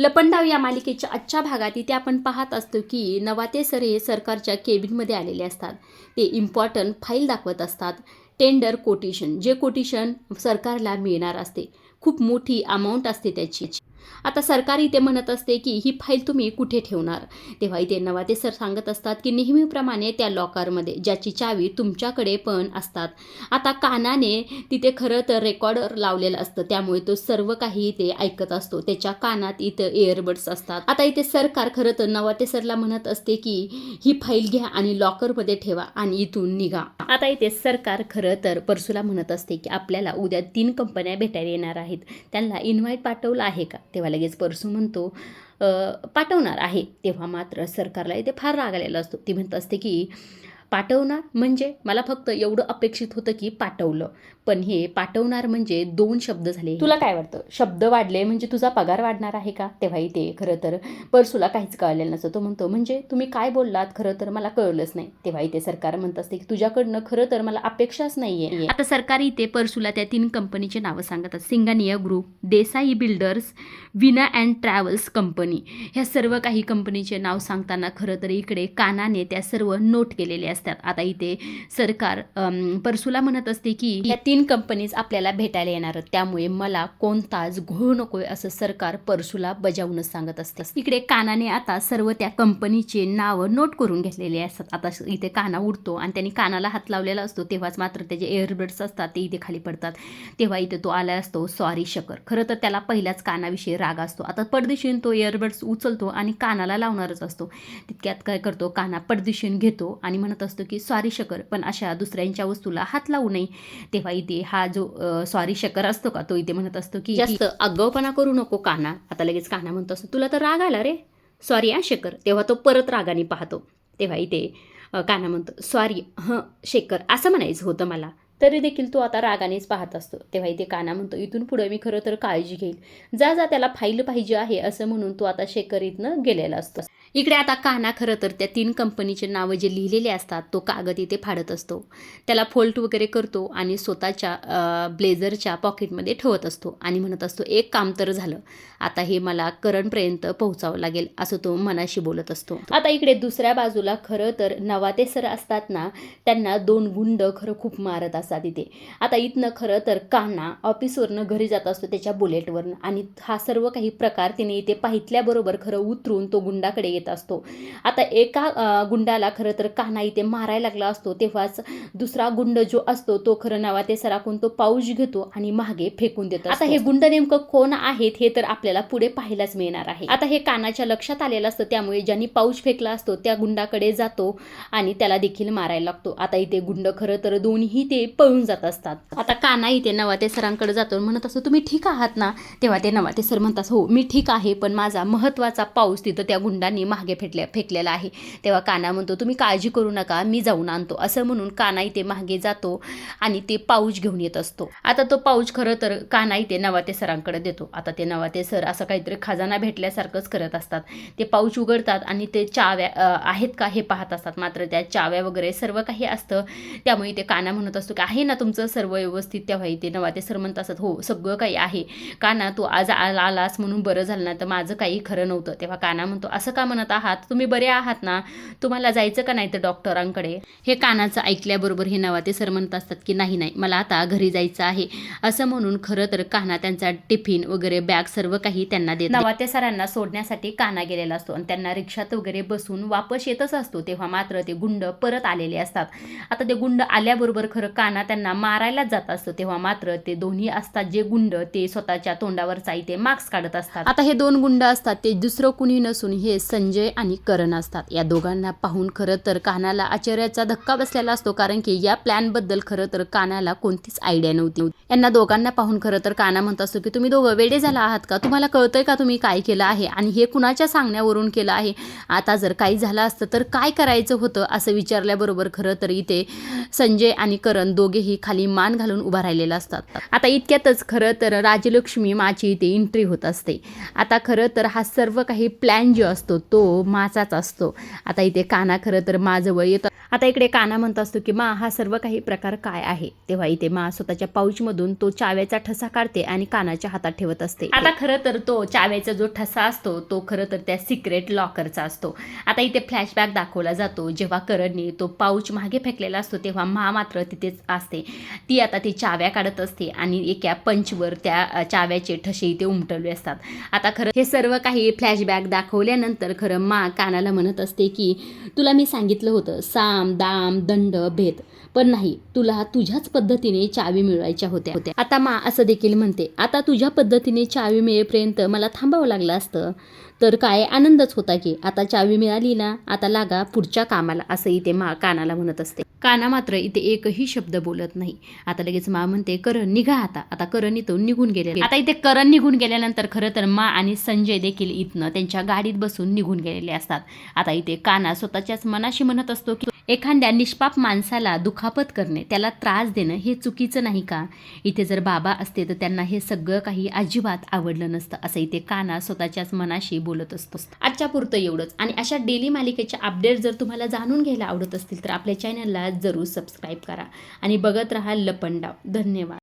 लपंडाव या मालिकेच्या आजच्या भागात इथे आपण पाहत असतो की नवाते सर हे सरकारच्या केबिनमध्ये आलेले असतात. ते इम्पॉर्टंट फाईल दाखवत असतात. टेंडर कोटेशन जे कोटेशन सरकारला मिळणार असते. खूप मोठी अमाऊंट असते त्याची. आता सरकार इथे म्हणत असते की ही फाईल तुम्ही कुठे ठेवणार? तेव्हा इथे नवाते सर सांगत असतात की नेहमीप्रमाणे त्या लॉकरमध्ये ज्याची चावी तुमच्याकडे पण असतात. आता कानाने तिथे खरं तर रेकॉर्डर लावलेलं असतं त्यामुळे तो सर्व काही इथे ऐकत असतो. त्याच्या कानात इथं एअरबड्स असतात. आता इथे सरकार खरं तर नवाते सरला म्हणत असते की ही फाईल घ्या आणि लॉकरमध्ये ठेवा आणि इथून निघा. आता इथे सरकार खरं तर परसूला म्हणत असते की आपल्याला उद्या तीन कंपन्या भेटायला येणार आहेत. त्यांना इन्व्हाइट पाठवलं आहे का? तेव्हा लगेच परसू म्हणतो पाठवणार आहे. तेव्हा मात्र सरकारला इथे फार राग आलेला असतो. ती म्हणत असते की पाठवणार? म्हणजे मला फक्त एवढं अपेक्षित होतं की पाठवलं. पण हे पाठवणार म्हणजे दोन शब्द झाले. तुला काय वाटतं? शब्द वाढले म्हणजे तुझा पगार वाढणार आहे का? तेव्हा इथे खरं तर परसूला काहीच कळलेलं नसतं. तो म्हणतो म्हणजे तुम्ही काय बोललात? खरं तर मला कळलंच नाही. तेव्हा इथे सरकार म्हणत असते की तुझ्याकडनं खरं तर मला अपेक्षाच नाहीये. आता सरकार इथे परसूला त्या तीन कंपनीचे नावं सांगतात Singhania group Desai builders Veena and travels company. ह्या सर्व काही कंपनीचे नाव सांगताना खरं तर इकडे कानाने त्या सर्व नोट केलेले असतात. आता इथे सरकार अम, परसूला म्हणत असते की या तीन कंपनीज आपल्याला भेटायला येणार आहेत. त्यामुळे मला कोणताच घोळ नकोय असं सरकार परसूला बजावूनच सांगत असते. इकडे कानाने आता सर्व त्या कंपनीचे नाव नोट करून घेतलेले असतात. आता इथे काना उडतो आणि त्यांनी कानाला हात लावलेला असतो. तेव्हाच मात्र त्याचे एअरबड्स असतात ते इथे खाली पडतात. तेव्हा इथे तो आला असतो सॉरी शकर. खरं तर त्याला पहिल्याच कानाविषयी राग असतो. आता पडदिशीन तो एअरबड्स उचलतो आणि कानाला लावणारच असतो. तितक्यात काय करतो? काना पडदिशीन घेतो आणि म्हणत असतो की सॉरी शकर पण अशा दुसऱ्यांच्या वस्तूला हात लावू नये. तेव्हा इथे हा जो सॉरी शकर असतो का तो इथे म्हणत असतो की जास्त आगाऊपणा करू नको काना. आता लगेच काना म्हणतो असतो तुला तर राग आला रे. सॉरी हा शेखर तेव्हा तो परत रागाने पाहतो. तेव्हा इथे काना म्हणतो सॉरी हं शेखर असं म्हणायचं होतं मला. तरी देखील तो आता रागानेच पाहत असतो. तेव्हा इथे काना म्हणतो इथून पुढे मी खरं तर काळजी घेईल. जा जा त्याला फाईल पाहिजे आहे असं म्हणून तो आता शेखर इथनं गेलेला असतो. इकडे आता काना खरं तर त्या तीन कंपनीचे नावं जे लिहिलेले असतात तो कागद इथे फाडत असतो. त्याला फोल्ट वगैरे करतो आणि स्वतःच्या ब्लेझरच्या पॉकेटमध्ये ठेवत असतो आणि म्हणत असतो एक काम तर झालं. आता हे मला करणपर्यंत पोहोचावं लागेल असं तो मनाशी बोलत असतो. आता इकडे दुसऱ्या बाजूला खरं तर नवाते सर असतात ना त्यांना दोन गुंड खरं खूप मारत असतात इथे. आता इथनं खरं तर काना ऑफिसवरनं घरी जात असतो त्याच्या बुलेटवरनं आणि हा सर्व काही प्रकार तिने इथे पाहितल्याबरोबर खरं उतरून तो गुंडाकडे येत असतो. आता एका गुंडाला खरं तर काना इथे मारायला लागला असतो तेव्हाच दुसरा गुंड जो असतो तो खरं नवाते सराकून तो पाऊस घेतो आणि मागे फेकून देतो आता हे गुंड नेमकं कोण आहेत हे तर आपल्याला पुढे पाहायलाच मिळणार आहे. आता हे कानाच्या लक्षात आलेलं असतं त्यामुळे ज्यांनी पाऊस फेकला असतो त्या गुंडाकडे जातो आणि त्याला देखील मारायला लागतो. आता इथे गुंड खरं तर दोन्ही ते पळून जात असतात. आता काना इथे नवाते सरांकडे जातो म्हणत असतो तुम्ही ठीक आहात ना? तेव्हा ते नवाते सर म्हणतात हो मी ठीक आहे पण माझा महत्त्वाचा पाऊस तिथं त्या गुंडांनी मागे फेकल्या फेकलेला आहे. तेव्हा काना म्हणतो तुम्ही काळजी करू नका मी जाऊन आणतो. असं म्हणून काना इथे मागे जातो आणि ते पाऊच घेऊन येत असतो. आता तो पाऊच खरं तर काना इथे नवाते सरांकडे देतो. आता ते नवाते सर असं काहीतरी खजाना भेटल्यासारखंच करत असतात. ते पाऊच उघडतात आणि ते चाव्या आहेत का हे पाहत असतात. मात्र त्या चाव्या वगैरे सर्व काही असतं. त्यामुळे ते काना म्हणत असतो की आहे ना तुमचं सर्व व्यवस्थित? तेव्हा इथे नवाते सर म्हणत असतात हो सगळं काही आहे. काना तू आज आला आलास म्हणून बरं झालं ना तर माझं काही खरं नव्हतं. तेव्हा काना म्हणतो असं का म्हणत आहात? तुम्ही बरे आहात ना? तुम्हाला जायचं का नाही तर डॉक्टरांकडे? हे कानाचं ऐकल्याबरोबर हे नवाते सर म्हणत असतात की नाही नाही मला आता घरी जायचं आहे. असं म्हणून खरं तर काना त्यांचा टिफिन वगैरे बॅग सर्व काही त्यांना देत नवाते सरांना सोडण्यासाठी काना गेलेला असतो आणि त्यांना रिक्षात वगैरे बसून वापस येतच असतो. तेव्हा मात्र ते गुंड परत आलेले असतात. आता ते गुंड आल्याबरोबर खरं काना त्यांना मारायलाच जात असतं. तेव्हा मात्र ते दोन्ही असतात जे गुंड ते स्वतःच्या तोंडावरचा इथे मार्क्स काढत असतात. आता हे दोन गुंड असतात. ते दुसरं कुणी नसून हे संजय संजय आणि करण असतात. या दोघांना पाहून खरं तर कानाला आश्चर्याचा धक्का बसलेला असतो कारण की या प्लॅनबद्दल खरं तर कानाला कोणतीच आयडिया नव्हती. यांना दोघांना पाहून खरं तर काना म्हणत असतो की तुम्ही दोघं वेडे झाला आहात का? तुम्हाला कळतंय का तुम्ही काय केलं आहे? आणि हे कुणाच्या सांगण्यावरून केलं आहे? आता जर काही झालं असतं तर काय करायचं होतं? असं विचारल्याबरोबर खरं तर इथे संजय आणि करण दोघेही खाली मान घालून उभा राहिलेला असतात. आता इतक्यातच खरं तर राजलक्ष्मी माची इथे एंट्री होत असते. आता खरं तर हा सर्व काही प्लॅन जो असतो तो माचाच असतो. आता इथे काना खरं तर माझजवळ येत आता इकडे काना म्हणत असतो की मा हा सर्व काही प्रकार काय आहे? तेव्हा इथे मा स्वतःच्या पाऊचमधून तो चाव्याचा ठसा काढते आणि कानाच्या हातात ठेवत असते. आता खरं तर तो चाव्याचा जो ठसा असतो तो खरं तर त्या सिक्रेट लॉकरचा असतो. आता इथे फ्लॅशबॅक दाखवला जातो. जेव्हा करणने तो पाऊच मागे फेकलेला असतो तेव्हा मा मात्र तिथेच असते. ती आता ती चाव्या काढत असते आणि एका पंचवर त्या चाव्याचे ठसे इथे उमटवले असतात. आता खरं हे सर्व काही फ्लॅशबॅक दाखवल्यानंतर खरं मा कानाला म्हणत असते की तुला मी सांगितलं होतं सा साम दाम दंड भेद. पण नाही तुला तुझ्याच पद्धतीने चावी मिळवायच्या होत्या. होत्या आता मा असं देखील म्हणते आता तुझ्या पद्धतीने चावी मिळेपर्यंत मला थांबावं लागलं असतं. तर काय आनंदच होता की आता चावी मिळाली ना आता लागा पुढच्या कामाला असं इथे मा कानाला म्हणत असते. काना मात्र इथे एकही शब्द बोलत नाही. आता लगेच मा म्हणते करण निघा आता. आता करण इथून निघून गेले आता इथे करण निघून गेल्यानंतर खरं तर मा आणि संजय देखील इथनं त्यांच्या गाडीत बसून निघून गेलेले असतात. आता इथे काना स्वतःच्याच मनाशी म्हणत असतो की एखाद्या निष्पाप माणसाला दुखापत करणे त्याला त्रास देणं हे चुकीचं नाही का? इथे जर बाबा असते तर त्यांना हे सगळं काही अजिबात आवडलं नसतं असं इथे काना स्वतःच्याच मनाशी बोलत असतो. आजच्या पुरतं एवढंच. आणि अशा डेली मालिकेच्या अपडेट जर तुम्हाला जाणून घ्यायला आवडत असतील तर आपल्या चॅनलला जरूर सबस्क्राईब करा. आणि बघत राहा लपंडाव. धन्यवाद.